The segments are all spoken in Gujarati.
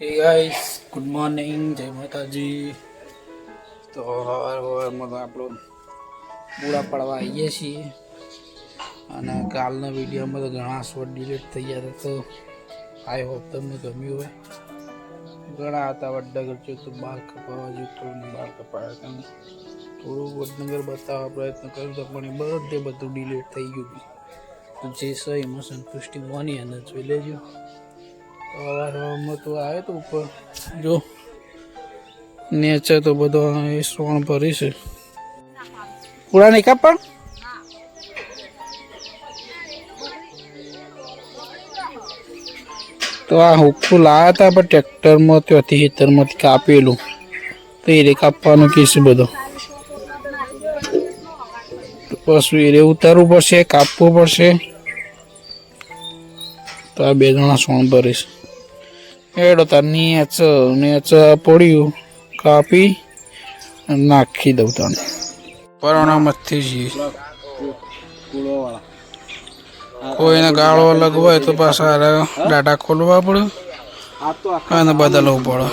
હે ગાઈસ ગુડ મોર્નિંગ જય માતાજી તો હવાર હવારમાં તો આપણો પૂરા પડવા આવીએ છીએ. અને કાલના વિડીયોમાં તો ઘણા શોટ ડિલીટ થઈ ગયા તો આઈ હોપ તમને ગમ્યું હોય. ઘણા હતા વડનગર જો તો બાર કપાવા જેવું થોડું બાર કપાયા તમે થોડું વડનગર બતાવવા પ્રયત્ન કર્યો તો પણ એ બધે બધું ડિલીટ થઈ ગયું. તો જે છે એમાં સંતુષ્ટિ માની અને જોઈ લેજો સવારમાં તો આવે તો ઉપર જો નેચર તો બધો એ સોણ ભરી છે. પૂરા નહીં કાપ પણ તો આ હુક્કું લાયા હતા પણ ટ્રેક્ટરમાં ત્યાંથી ખેતરમાંથી કાપેલું. તો એ રે કાપવાનું કીશું બધો. પછી એ ઉતારવું પડશે, કાપવું પડશે. તો આ બે જણા સોણ ભરીશ એડો તાર નેચ નેચ પડ્યું, કાપી નાખી દઉં તને. પરણામતથી જઈએ. કોઈને ગાળો અલગ હોય તો પાછા ડાટા ખોલવા પડે અને બદલવું પડે.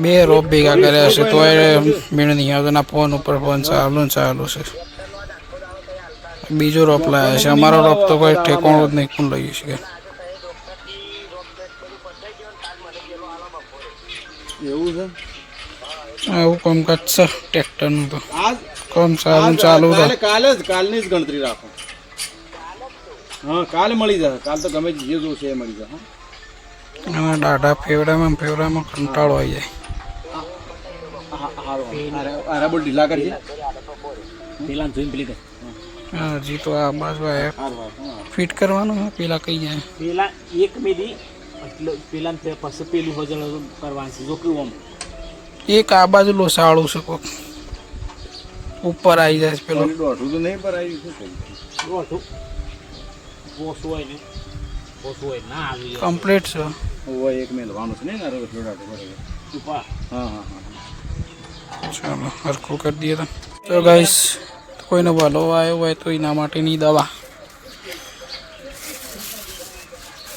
બે રોપ ભેગા કર્યા છે તો એ મેળ નહીં ફોન ઉપર ફોન ચાલુ ચાલુ છે. બીજો રોપ લાવ્યા છે, અમારો રોપ તો કોઈ ઠેકાણો જ નહીં પણ લઈ શકે? એવું છે? આવું કામકાજ છે ટ્રેક્ટરનું તો. આજ? કામ ચાલુ ચાલુ છે. કાલે કાલે જ કાલની જ ગણતરી રાખો. હા કાલે મળી જશે. કાલ તો ગમે તે જે છે એ મળી જશે હા? દાઢા ફેવડામાં ફેવડામાં કંટાળો આવી જાય. હા, હારું, હારું. હારા બોલ ઢીલા કરજે. પેલા જોઈને પેલી હા, તો આ બાજુ. ફિટ કરવાનું છે પેલા કઈ જાય. પેલા એક મેદી પેલા પછી પેલું હજળ કરવાનું છે. જો આમ એક આ બાજુ લોસાળું છે કોક. ઉપર આવી જાય છે પેલો. પેલું દોઢું તો નહીં પર દોઢું ઓછું હોય ને. ઓછું હોય ના આવી કમ્પ્લીટ છે. ઓવે એક મેલવાનું છે ને ના રોજ જોડાતો બરાબર. હા હા હા. ચાલો હરખું કરી દઈએ તો. તો ગાઈસ કોઈને ભલો આવ્યો હોય તો એના માટેની દવા.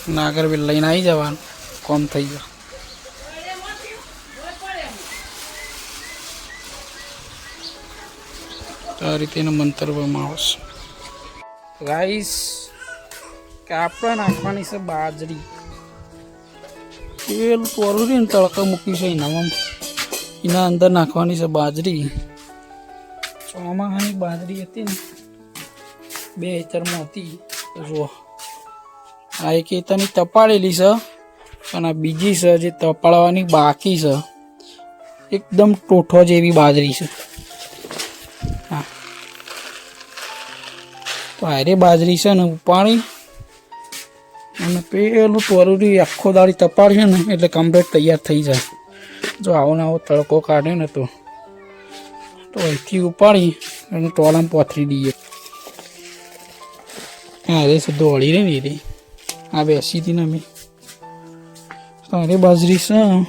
નાગરવેલ લઈને આવી જવાનું. કોમ થઈ ગયો. આ રીતે એને મંતરવામાં આવશે. રાઈસ કે નાખવાની છે બાજરી. તેલ પોરું ને તડકા મૂકી છે એનામાં. એના અંદર નાખવાની છે બાજરી. ચોમાહાની બાજરી હતી ને, બે હેચરમાં હતી. જુઓ. આ એક એતાની તપાડેલી છે અને આ બીજી છે જે તપાડવાની બાકી છે. એકદમ ટોઠો જેવી બાજરી છે. હા. તો આરે બાજરી છે ને ઉપાડી. અને પેલું તરૂરી આખો દાળી તપાડશે ને એટલે કમ્પ્લેટ તૈયાર થઈ જાય. જો આવો ને આવો તડકો કાઢે ને તો. તો અહીંથી ઉપાડી અને ટોળામાં પોથરી દઈએ. હા રે સીધો હળી રે ને રે આ બેસી હતી ને મેં. તો બાજરી છે.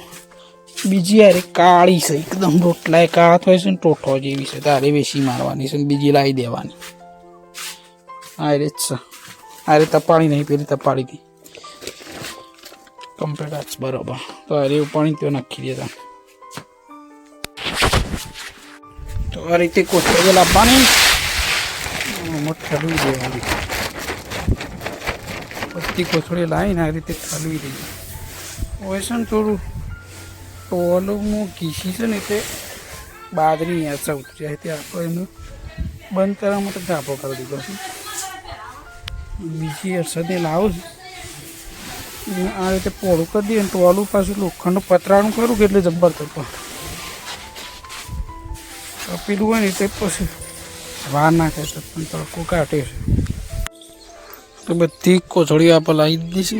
બીજી યારે કાળી છે, એકદમ રોટલા કાળા થાય છે ને ટોઠો જેવી છે. તારે વેસી મારવાની છે બીજી લાવી દેવાની. આ રે જ છે. આ રે તપાડી નહીં પેલી તપાડી હતી કમ્પ્લીટ આજ બરોબર. તો અરે પાણી ત્યાં નાખી દેતા તો આ રીતે કોથળી લાવવાની. મોટા ઠલવી દેવાની. બધી કોથળી લાવીને આ રીતે ઠલવી દઈએ. હોય છે ને થોડું ટોલું ઘીસી છે ને તે બાદરી અહીંયા ઉતરી જાય. તે આપણે એનું બંધ કરવા માટે ધાબો કરી દીધો છે. બીજી અસરને લાવું છું. આ રીતે પોળું કરી દઈએ ટોલું પાછું લોખંડનું પતરાનું કરું કે એટલે જબ્બર થતો. કપીલું હોય ને તે પછી વાર નાખે છે પણ તડકો કાઢે છે. તો બધી કોથળીઓ આપણે લાવી દીધી છે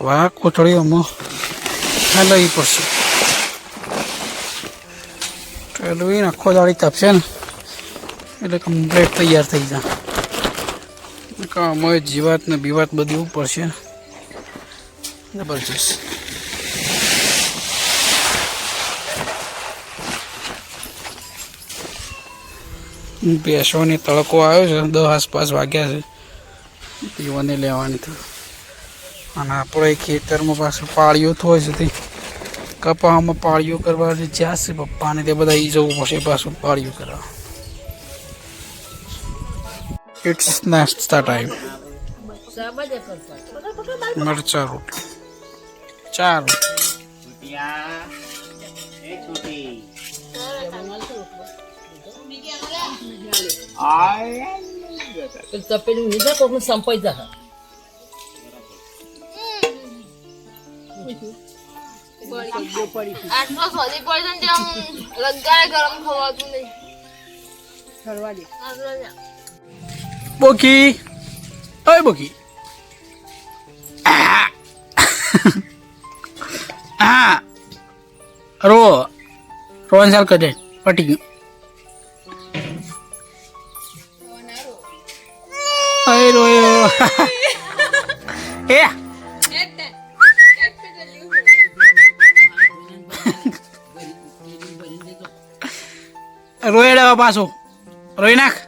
હવે આ કોથળીઓમાં હલાવી પડશે. એ આખો દાળી તાપશે ને, એટલે કમ્પ્લીટ તૈયાર થઈ જાય. કામમાં જીવાત ને બીવાત બધી ઉપડશે છે જબરજસ્ત. ભેંસોને તડકો આવ્યો છે, દસ આસપાસ વાગ્યા છે. પીવાને લેવાની તો. અને આપણે ખેતરમાં પાછું પાળીઓ થોય છે તે. કપામાં પાળીઓ કરવા જે જ્યાં છે પપ્પાને તે બધા એ જવું પડશે પાછું પાળીઓ કરવા. ઇટ્સ નાસ્તા ટાઈમ મરચા રોટલી. ચાર છૂટિયા છૂટી તપેલું લીધા કોકનું સંપાઈ જશે આટલો સોજી પડે છે આમ લગાડે ગરમ ખવાતું નહીં. ઠરવા દે બોકી ઓય બોકી આ. આ. રો. રોહન સાલ કટે પટી ગયું. રોયો એ. રોય લેવા પાછો. રોઈ નાખ.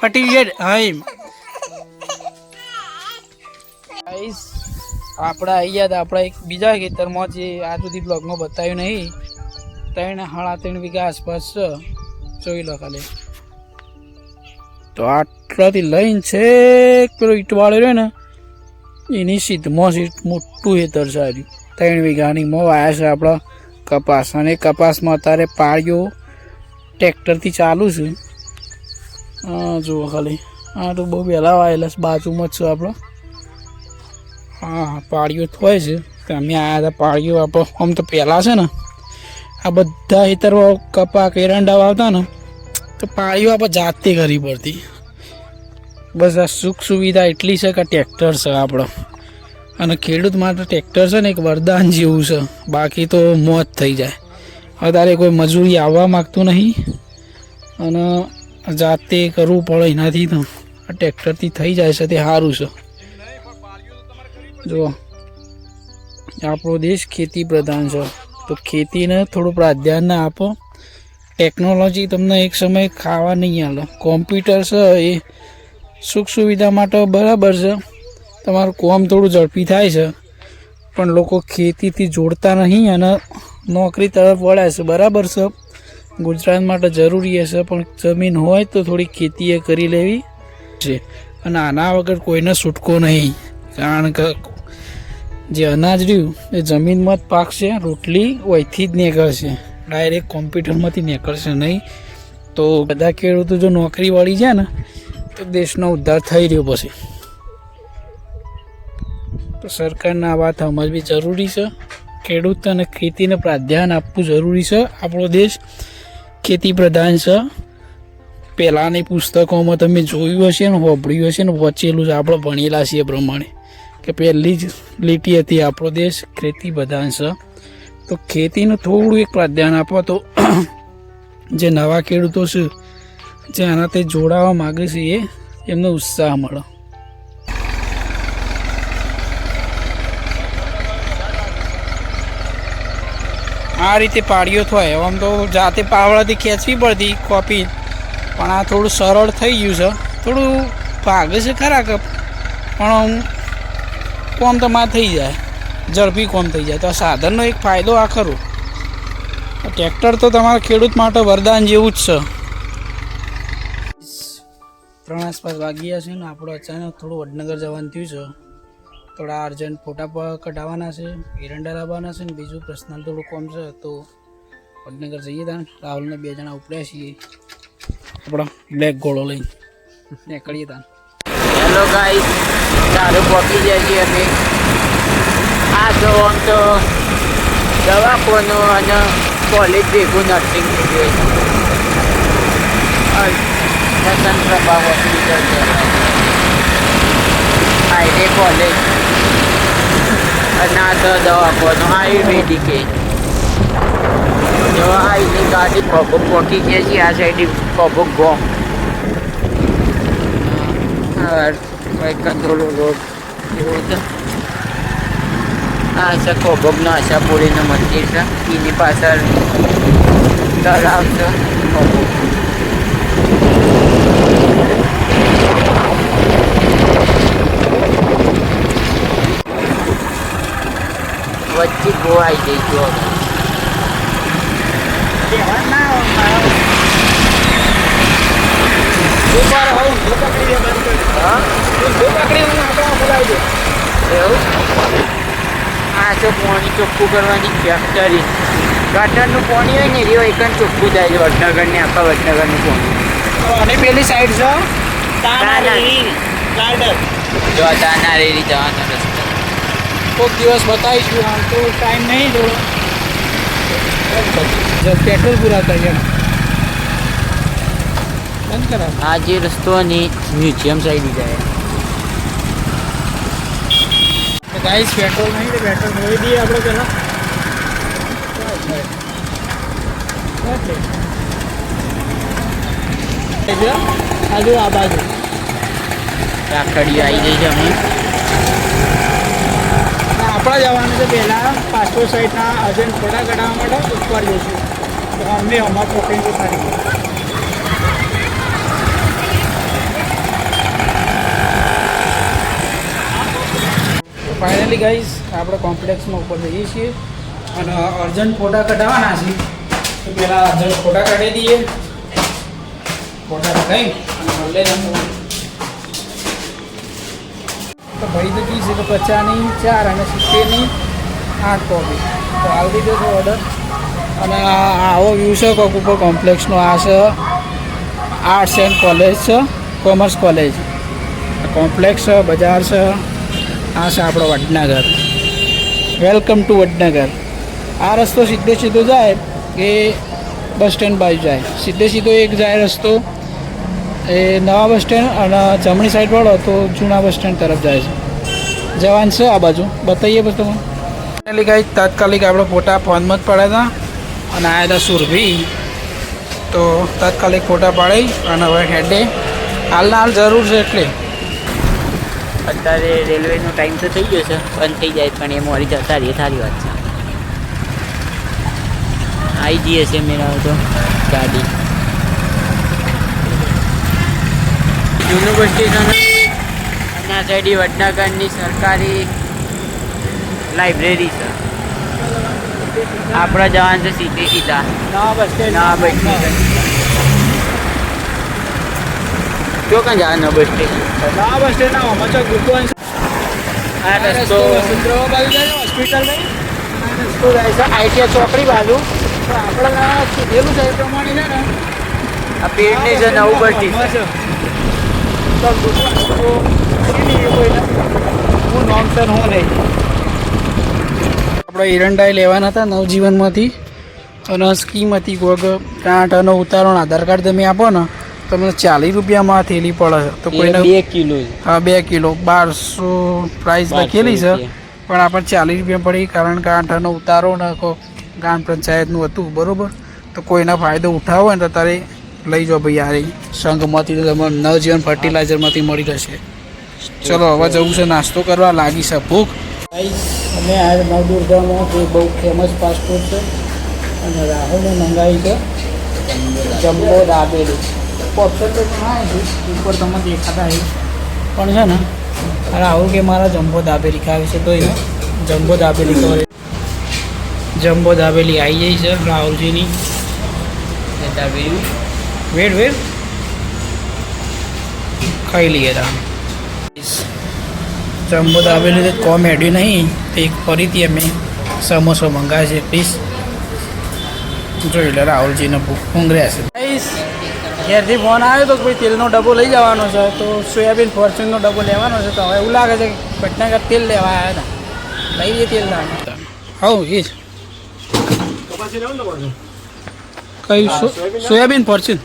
પટી ગેડ હાઈ ગાઈસ આપણે આવી ગયા હતા. આપણા એક બીજા ખેતરમાં જે આ સુધી બ્લોગમાં બતાવ્યું નહીં. ત્રણ સાડા ત્રણ વીઘા આસપાસ છે. જોઈ લો ખાલી. તો આટલાથી લઈને છે પેલો ઈટવાળો રહ્યો ને, એની સીધમાં સીટ મોટું હેતર હજુ ત્રણ વીઘાની મોં આવ્યા છે આપણા કપાસ. અને કપાસમાં અત્યારે પાળીઓ ટ્રેક્ટરથી ચાલુ છે. હા જુઓ ખાલી. હા તો બહુ વહેલા વાયેલા છે, બાજુમાં જ છે આપણો. હા, પાળીઓ થોય છે. અમે આવ્યા હતા પાળીઓ આપણો આમ તો પહેલાં છે ને, આ બધા હેતર કપા કેરંડા વાવતા ને તો પાળીઓ આપણે જાતે કરવી પડતી. બસ આ સુખ સુવિધા એટલી છે કે ટ્રેક્ટર છે આપણો. અને ખેડૂત માટે ટ્રેક્ટર છે ને, એક વરદાન જેવું છે. બાકી તો મોત થઈ જાય. હવે તારે કોઈ મજૂરી આવવા માગતું નહીં. અને જાતે કરવું પડે એનાથી તો. આ ટ્રેક્ટરથી થઈ જાય છે, તે સારું છે. જો આપણો દેશ ખેતી પ્રધાન છે. તો ખેતીને થોડું પ્રાધાન્ય આપો. ટેકનોલોજી તમને એક સમય ખાવા નહીં આલો. કોમ્પ્યુટર છે, એ સુખ સુવિધા માટે બરાબર છે. તમારું કોમ થોડું ઝડપી થાય છે. પણ લોકો ખેતીથી જોડતા નહીં અને નોકરી તરફ વળ્યા છે. બરાબર છે. ગુજરાત માટે જરૂરી હશે પણ જમીન હોય તો થોડી ખેતી એ કરી લેવી છે. અને આના વગર કોઈને છૂટકો નહીં. કારણ કે જે અનાજ રહ્યું, એ જમીનમાં જ પાકશે, રોટલી ઓયથી જ નીકળશે. ડાયરેક્ટ કોમ્પ્યુટરમાંથી નીકળશે નહીં. તો બધા ખેડૂતો જો નોકરી વળી જાય ને, તો દેશનો ઉદ્ધાર થઈ રહ્યો પછી. તો સરકારના આ વાત સમજવી જરૂરી છે. ખેડૂત અને ખેતીને પ્રાધાન્ય આપવું જરૂરી છે. આપણો દેશ ખેતી પ્રધાન છે. પહેલાંની પુસ્તકોમાં તમે જોયું હશે ને, હોભળ્યું હશે ને, વચેલું છે આપણે ભણેલા છીએ પ્રમાણે. કે પહેલી જ લીટી હતી આપણો દેશ ખેતી પ્રધાન છે. તો ખેતીનું થોડું એક પ્રાધાન આપો તો જે નવા ખેડૂતો છે, જે આનાથી જોડાવા માગે છે એ એમને ઉત્સાહ મળે. આ રીતે પાડીઓ થાય. આમ તો જાતે પાવડાથી ખેંચવી પડતી કોપી, પણ આ થોડું સરળ થઈ ગયું છે. થોડું ભાગે છે ખરા પણ આમ કોમ તો માં થઈ જાય. ઝડપી કોમ થઈ જાય. તો આ સાધનનો એક ફાયદો આ ખરો. ટ્રેક્ટર તો તમારા ખેડૂત માટે વરદાન જેવું જ છે. ત્રણ આસપાસ વાગ્યા છે ને, આપણો અચાનક થોડું વડનગર જવાનું થયું છે. થોડા અર્જન્ટ ફોટા કઢાવવાના છે, એરંડા લાવવાના છે ને, બીજું પર્સનલ થોડું કોમ છે, તો વડનગર જઈએ ત્યાં રાહુલને બે જણા ઉપડ્યા છીએ. આપણો બ્લેક ગોળો લઈને. નીકળીએ ત્યાં હેલો ગાઈસ સારું પહોંચી જાય છે તો આમ તો દવાખાનું અને કોલેજ ભેગું નર્સિંગ જોઈએ રતન પ્રભા હોસ્પિટલ છે. હાઈવે કોલેજ અને આ તો દવાખાનું, આયુર્વેદિક જો આ એની ગાડી પગો પહોંચી જાય છે, આ સાઈડ પગો ગોમ. કંટ્રોલ રોડ એવું આ છે કોબગનો આશાપુરીનું મંદિર છે. એની પાછળ તળાવ છે. વચ્ચે ગોવાઈ જઈશું એવું? આ તો પાણી ચોખ્ખું કરવાની ફેક્ટરી ગટરનું પાણી હોય ને રહ્યો એકન ચોખ્ખું થાય છે વડનગરને આખા વડનગરનું પાણી. અને પેલી સાઈડ જો? જો તાના રેરી જવાનો રસ્તો. કોઈક દિવસ બતાવીશું આમ તો ટાઈમ નહીં જો પેટ્રોલ પૂરા કરીએ બંધ કરાવ. આ જે રસ્તો ની મ્યુઝિયમ સાઈડ જાય. તો ગાઈસ પેટ્રોલ નહીં તો પેટ્રોલ ભરી દઈએ આપણે પહેલાં. આજુ આ બાજુ. રાખડીઓ આવી ગઈ છે અમે આપણા જવાનું છે પહેલાં પાસપોર્ટ સાઈડના અજન ફોટા કઢાવવા માટે ઉપર જઈશું. તો અમને અમારા પકડી સારી ફાઇનલી ગાઈઝ આપણે કોમ્પ્લેક્સમાં ઉપર જઈએ છીએ. અને અર્જન્ટ ફોટા કઢાવવાના છે. તો પહેલાં અર્જન્ટ ફોટા કાઢી દઈએ. ફોટા કઢાવી અને જવાનું તો ભાઈ તો કીધું છે તો પચાસની ચાર અને સિત્તેરની આઠ કોપી તો આવી દીધો છે ઓર્ડર અને આવો વ્યૂ છે, કોક ઉપર કોમ્પ્લેક્સનો આ છે આર્ટ્સ એન્ડ કોલેજ છે કોમર્સ કોલેજ કોમ્પ્લેક્સ છે, બજાર છે. આ છે આપણો વડનગર. Welcome to Vadnagar. આ રસ્તો સીધે સીધો જાય એ બસ સ્ટેન્ડ બાજુ જાય. સીધે સીધો એક જાય રસ્તો એ નવા બસ સ્ટેન્ડ અને જમણી સાઈડ વાળો તો જૂના બસ સ્ટેન્ડ તરફ જાય છે. જવાન છે આ બાજુ. બતાવીએ પછી તમને. એટલે કાંઈ તાત્કાલિક આપણે ફોટા ફોનમાં જ પડ્યા હતા અને આવ્યા સુરભી. તો તાત્કાલિક ફોટા પાડી અને હવે હેડે. હાલના હાલ જરૂર છે એટલે. અત્યારે રેલવેનો ટાઈમ તો થઈ ગયો છે બંધ થઈ જાય પણ એ મોડી જતા રહીએ સારી વાત છે. આવી જઈએ છે મેરા તો ગાડી. જૂનું બસ સ્ટેશન આ સાઈડ વડનગરની સરકારી લાઇબ્રેરી છે. આપણે જવાનું છે સીધે સીધા. નવા બસ સ્ટેશન નવા બસ સ્ટેશન જો કાં જવાનું બસ સ્ટેશન ના બસ સ્ટેશન આવો મચો ગુકવાન આ રસ્તો વસુંધરા બાજુ જાય હોસ્પિટલ નહીં? આ રસ્તો જાય છે આઈટીઆઈ ચોકડી બાજુ. પણ આપણે કીધેલું છે એ પ્રમાણે છે ને. આ પેડની છે નવું બસ સ્ટેશન હું નોમ છે ને હું નહીં. આપણે એરંડાએ લેવાના હતા નવજીવનમાંથી. અને સ્કીમ હતી કોઈક અને ઉતારો ને આધાર કાર્ડ તમે આપો ને. તમને ચાલીસ રૂપિયામાં થેલી પડે છે. તો કોઈને બે કિલો હા બે કિલો. બારસો પ્રાઇસ લખેલી છે. પણ આપણને ચાલીસ રૂપિયા પડી કારણ કે આઠાનો ઉતારો ને કો ગ્રામ પંચાયતનું હતું બરાબર? તો કોઈના ફાયદો ઉઠાવો ને તો તારે લઈ જાઓ ભાઈ યાર સંઘમાંથી તો તમને નવજીવન ફર્ટિલાઇઝરમાંથી મળી જશે. ચલો હવે જવું છે નાસ્તો કરવા લાગી છે ભૂખ. અમે આ નવદુર્ગામાં જે બહુ ફેમસ ફાસ્ટફૂડ છે અને રાહુલને મંગાવી છે. જમ્બો દાબેલી. ઓપ્શન તો ના ઉપર તમને દેખાતા છે. પણ છે ને રાહુલ કે મારા જમ્બો દાબેલી ખાવી છે તો એ જમ્બો દાબેલી કરે જમ્બો દાબેલી આવી જાય છે રાહુલજીની. વેટ વેટ ખાઈ લઈએ તા જમ્બો દાબેલી તો કોમેડી નહીં. તે ફરીથી અમે સમોસો મંગાવે છે પ્લીઝ જોઈ લે રાહુલજીને ભૂખ ઊંઘર્યા છે ઘેરથી ફોન આવ્યો તો કે ભાઈ તેલનો ડબ્બો લઈ જવાનો છે તો સોયાબીન ફોર્ચ્યુનનો ડબ્બો લેવાનો છે તો હવે એવું લાગે છે કે પટનાગર તેલ લેવા આવ્યા હતા. લઈ જઈએ તેલ લાવવા હવ એ જ. કયું સોયાબીન ફોર્ચ્યુન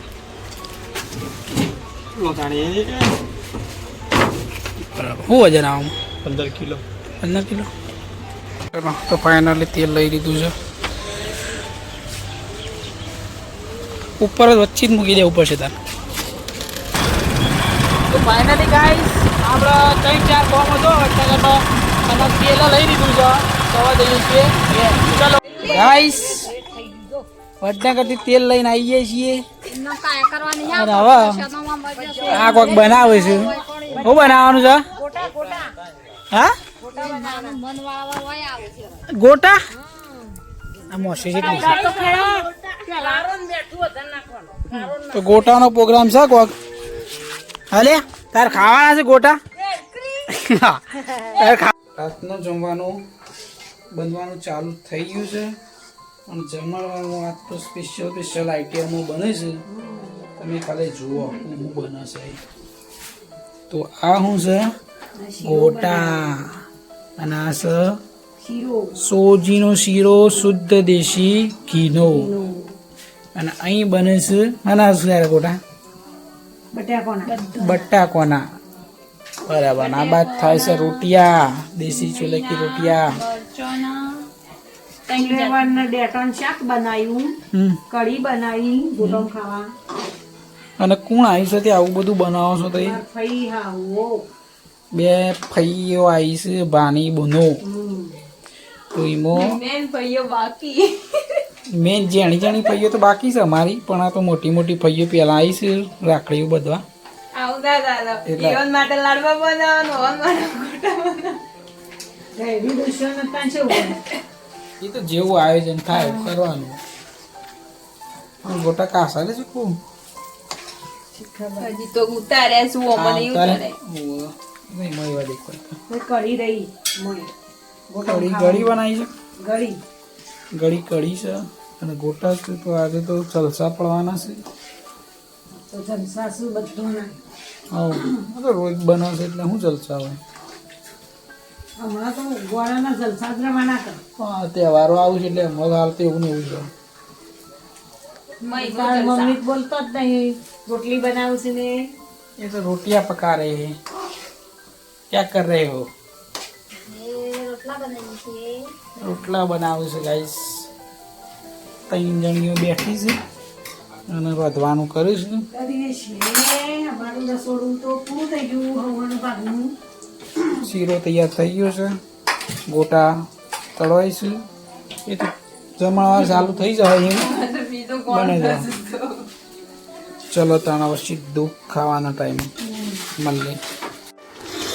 બરાબર. શું વજન આવું? પંદર કિલો. પંદર કિલો? તો ફાઇનલી તેલ લઈ લીધું છે. ઉપર જ વચ્ચે જ મૂકી દેવું પડશે તાર. તો ફાઇનલી ગાઈસ આપણે ત્રણ ચાર ફોર્મ હતો. એટલે અને પેલા લઈ લીધું છે. સવા દઈએ છીએ. ચલો. ગાઈસ વડનગરથી તેલ લઈને આવીએ છીએ. અને હવે આ કોક બનાવે છે. શું બનાવવાનું છે? હા? ગોટા? મોસી છે તો ગોટાનો પ્રોગ્રામ છે કોક? હલે તાર ખાવાના છે ગોટા? રાતનું જમવાનું બનવાનું ચાલુ થઈ ગયું છે. અને જમવાનું આ તો સ્પેશિયલ સ્પેશિયલ આઈટમો બને છે. તમે ખાલી જુઓ હું બને છે તો આ શું છે? ગોટા. અને આ છે સોજીનો શીરો શુદ્ધ દેશી ઘીનો. અને અહીં બને છે યાર ગોટા. બટાકોના. બરાબર ના બાદ થાય છે રોટિયા દેશી ચૂલે કી રોટિયા બનાવ્યું. હમ. કઢી બનાવી અને કોણ આવી છે તે આવું બધું બનાવો છો તો બે ફૈયો આવી છે ભાની બનો. તો મેન ફૈયો બાકી. મેન જેણી જેણી ફૈયો તો બાકી છે અમારી પણ આ તો મોટી મોટી ફૈયો પેલા આવી છે રાખડીઓ બધવા આવતા દાદા જીવન માટે લાડવા બનાવવાનો હવન માટે ગોટા. એ તો જેવું આયોજન થાય કરવાનું. પણ ગોટા કાસા લે છે ખૂબ હજી તો ઉતાર્યા છું અમને એવું કરે ઓવે. નહીં મળી વાળી કરી રહી મોય કઢી ગળી બનાવી છે? ગળી. ગળી કઢી છે અને ગોટા છે તો આજે તો જલસા પડવાના છે. તો જલસા શું બધું હા તો રોજ બનાવશે એટલે હું જલસા હોય. તહેવારો આવું છે એટલે મગ હાલ એવું ને મમ્મી બોલતો જ નહીં. રોટલી બનાવું છે ને. એ તો રોટિયા પકા રહે ક્યાં કર રહે હો? રોટલા બનાવું છે ગાઈસ ત્રણ જણીઓ બેઠી છે અને વધવાનું કર્યું છે. કરીએ છીએ. અમારું રસોડું તો પૂરું થઈ ગયું હવાનું ભાગનું શીરો તૈયાર થઈ ગયો છે. ગોટા તળવાઈશું છે. એ તો જમણવાર ચાલુ થઈ જાય એમ. બને જાય. ચલો તાણા હવે સીધું ખાવાના ટાઈમ મળીએ.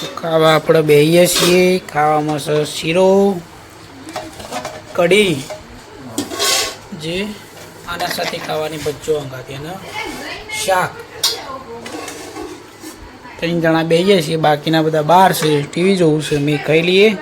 ખાવા આપણે બેહીએ છીએ. ખાવામાં છે શીરો, કઢી, જે આના સાથે ખાવાની બચ્ચો અંગાતી અને શાક. ત્રણ જણા બેહીએ છીએ. બાકીના બધા બહાર છે. ટીવી જોવું છે. મેં ખાઈ લઈએ.